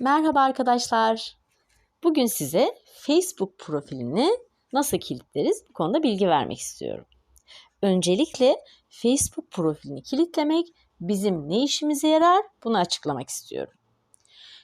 Merhaba arkadaşlar. Bugün size Facebook profilini nasıl kilitleriz bu konuda bilgi vermek istiyorum. Öncelikle Facebook profilini kilitlemek bizim ne işimize yarar bunu açıklamak istiyorum.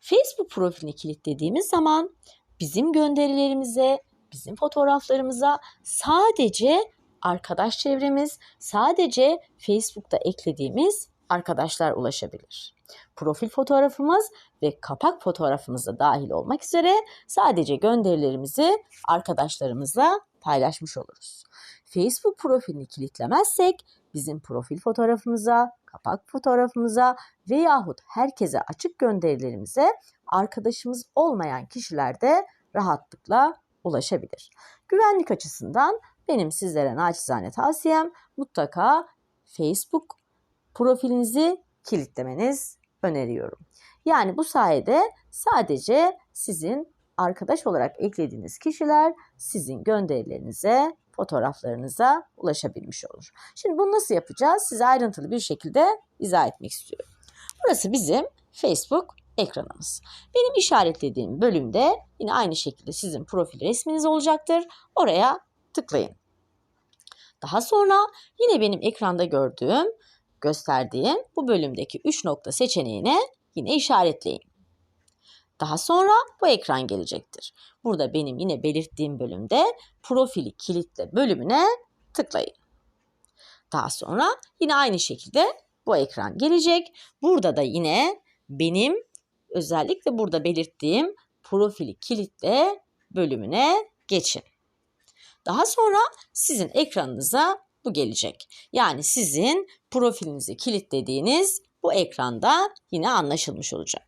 Facebook profilini kilitlediğimiz zaman bizim gönderilerimize, bizim fotoğraflarımıza sadece arkadaş çevremiz, sadece Facebook'ta eklediğimiz arkadaşlar ulaşabilir. Profil fotoğrafımız ve kapak fotoğrafımız da dahil olmak üzere sadece gönderilerimizi arkadaşlarımızla paylaşmış oluruz. Facebook profilini kilitlemezsek bizim profil fotoğrafımıza, kapak fotoğrafımıza veyahut herkese açık gönderilerimize arkadaşımız olmayan kişiler de rahatlıkla ulaşabilir. Güvenlik açısından benim sizlere naçizane tavsiyem mutlaka Facebook profilinizi kilitlemeniz öneriyorum. Yani bu sayede sadece sizin arkadaş olarak eklediğiniz kişiler sizin gönderilerinize, fotoğraflarınıza ulaşabilmiş olur. Şimdi bunu nasıl yapacağız? Size ayrıntılı bir şekilde izah etmek istiyorum. Burası bizim Facebook ekranımız. Benim işaretlediğim bölümde yine aynı şekilde sizin profil resminiz olacaktır. Oraya tıklayın. Daha sonra yine benim ekranda gördüğüm, gösterdiğim bu bölümdeki 3 nokta seçeneğine yine işaretleyin. Daha sonra bu ekran gelecektir. Burada benim yine belirttiğim bölümde profili kilitle bölümüne tıklayın. Daha sonra yine aynı şekilde bu ekran gelecek. Burada da yine benim özellikle burada belirttiğim profili kilitle bölümüne geçin. Daha sonra sizin ekranınıza bu gelecek. Yani sizin profilinizi kilitlediğiniz bu ekranda yine anlaşılmış olacak.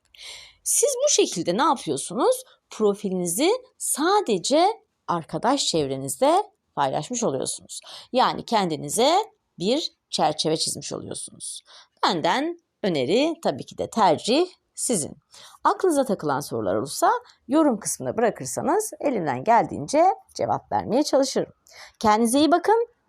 Siz bu şekilde ne yapıyorsunuz? Profilinizi sadece arkadaş çevrenizde paylaşmış oluyorsunuz. Yani kendinize bir çerçeve çizmiş oluyorsunuz. Benden öneri tabii ki de tercih sizin. Aklınıza takılan sorular olursa yorum kısmına bırakırsanız elimden geldiğince cevap vermeye çalışırım. Kendinize iyi bakın.